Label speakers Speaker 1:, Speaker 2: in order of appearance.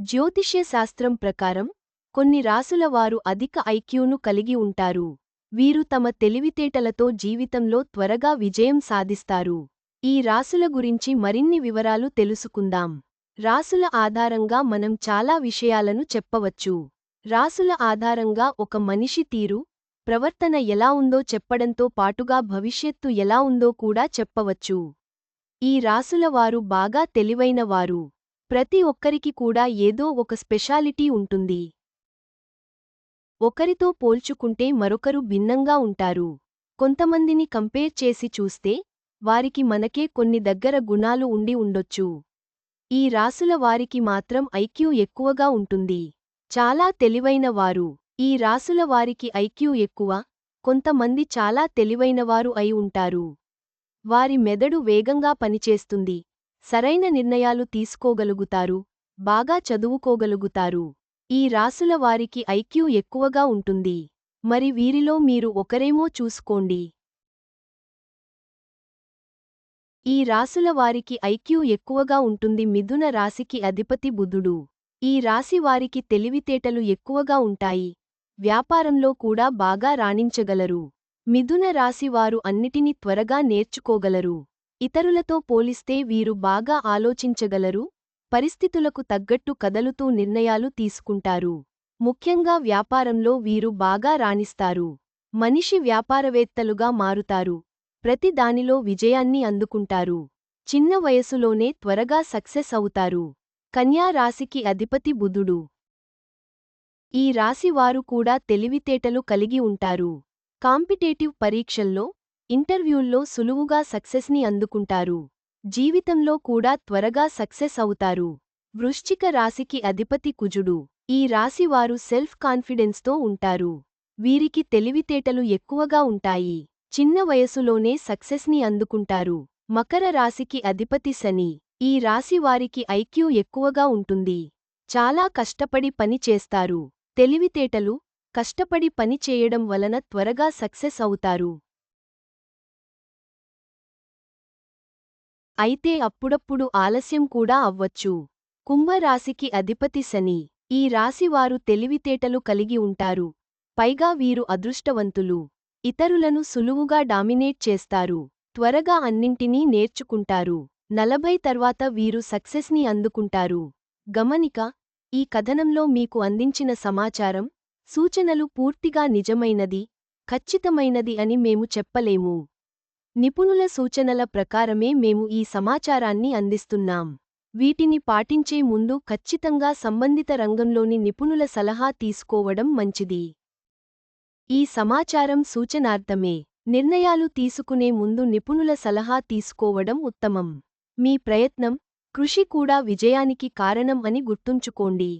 Speaker 1: జ్యోతిష్య శాస్త్రం ప్రకారం కొన్ని రాసుల వారు అధిక ఐక్యూను కలిగి ఉంటారు. వీరు తమ తెలివితేటలతో జీవితంలో త్వరగా విజయం సాధిస్తారు. ఈ రాసుల గురించి మరిన్ని వివరాలు తెలుసుకుందాం. రాసుల ఆధారంగా మనం చాలా విషయాలను చెప్పవచ్చు. రాసుల ఆధారంగా ఒక మనిషి తీరు ప్రవర్తన ఎలా ఉందో చెప్పడంతో పాటుగా భవిష్యత్తు ఎలా ఉందో కూడా చెప్పవచ్చు. ఈ రాసుల వారు బాగా తెలివైనవారు. ప్రతి ఒక్కరికి కూడా ఏదో ఒక స్పెషాలిటీ ఉంటుంది. ఒకరితో పోల్చుకుంటే మరొకరు భిన్నంగా ఉంటారు. కొంతమందిని కంపేర్ చేసి చూస్తే వారికి మనకే కొన్ని దగ్గర గుణాలు ఉండి ఉండొచ్చు. ఈ రాసుల వారికి మాత్రం ఐక్యూ ఎక్కువగా ఉంటుంది. చాలా తెలివైన వారు. ఈ రాసుల వారికి ఐక్యూ ఎక్కువ. కొంతమంది చాలా తెలివైనవారు అయి ఉంటారు. వారి మెదడు వేగంగా పనిచేస్తుంది. సరైన నిర్ణయాలు తీసుకోగలుగుతారు బాగా చదువుకోగలుగుతారు. ఈ రాసుల వారికి ఐక్యూ ఎక్కువగా ఉంటుంది. మరి వీరిలో మీరు ఒకరేమో చూసుకోండి. ఈ రాసుల వారికి ఐక్యూ ఎక్కువగా ఉంటుంది. మిథున రాశికి అధిపతి బుధుడు. ఈ రాశి వారికి తెలివితేటలు ఎక్కువగా ఉంటాయి. వ్యాపారంలో కూడా బాగా రాణించగలరు. మిథున రాశివారు అన్నిటినీ త్వరగా నేర్చుకోగలరు. ఇతరులతో పోలిస్తే వీరు బాగా ఆలోచించగలరు పరిస్థితులకు తగ్గట్టు కదలుతూ నిర్ణయాలు తీసుకుంటారు. ముఖ్యంగా వ్యాపారంలో వీరు బాగా రాణిస్తారు. మనిషి వ్యాపారవేత్తలుగా మారుతారు. ప్రతి దానిలో విజయాన్ని అందుకుంటారు. చిన్న వయసులోనే త్వరగా సక్సెస్ అవుతారు. కన్యా రాశికి అధిపతి బుధుడు. ఈ రాశివారు కూడా తెలివితేటలు కలిగి ఉంటారు. కాంపిటేటివ్ పరీక్షల్లో ఇంటర్వ్యూల్లో సులువుగా సక్సెస్ని అందుకుంటారు. జీవితంలో కూడా త్వరగా సక్సెస్ అవుతారు. వృశ్చిక రాశికి అధిపతి కుజుడు. ఈ రాశివారు సెల్ఫ్ కాన్ఫిడెన్స్తో ఉంటారు. వీరికి తెలివితేటలు ఎక్కువగా ఉంటాయి. చిన్న వయసులోనే సక్సెస్ని అందుకుంటారు. మకర రాశికి అధిపతి శని. ఈ రాశివారికి ఐక్యూ ఎక్కువగా ఉంటుంది. చాలా కష్టపడి పని చేస్తారు. తెలివితేటలు కష్టపడి పని చేయడం వలన త్వరగా సక్సెస్ అవుతారు. అయితే అప్పుడప్పుడు ఆలస్యం కూడా అవ్వచ్చు. కుంభరాశికి అధిపతి శని. ఈ రాశివారు తెలివితేటలు కలిగి ఉంటారు. పైగా వీరు అదృష్టవంతులు. ఇతరులను సులువుగా డామినేట్ చేస్తారు. త్వరగా అన్నింటినీ నేర్చుకుంటారు. నలభై తర్వాత వీరు సక్సెస్ని అందుకుంటారు. గమనిక ఈ కథనంలో మీకు అందించిన సమాచారం సూచనలు పూర్తిగా నిజమైనది ఖచ్చితమైనది అని మేము చెప్పలేము. నిపుణుల సూచనల ప్రకారమే మేము ఈ సమాచారాన్ని అందిస్తున్నాం. వీటిని పాటించే ముందు ఖచ్చితంగా సంబంధిత రంగంలోని నిపుణుల సలహా తీసుకోవడం మంచిది. ఈ సమాచారం సూచనార్థమే. నిర్ణయాలు తీసుకునే ముందు నిపుణుల సలహా తీసుకోవడం ఉత్తమం. మీ ప్రయత్నం కృషి కూడా విజయానికి కారణం అని గుర్తుంచుకోండి.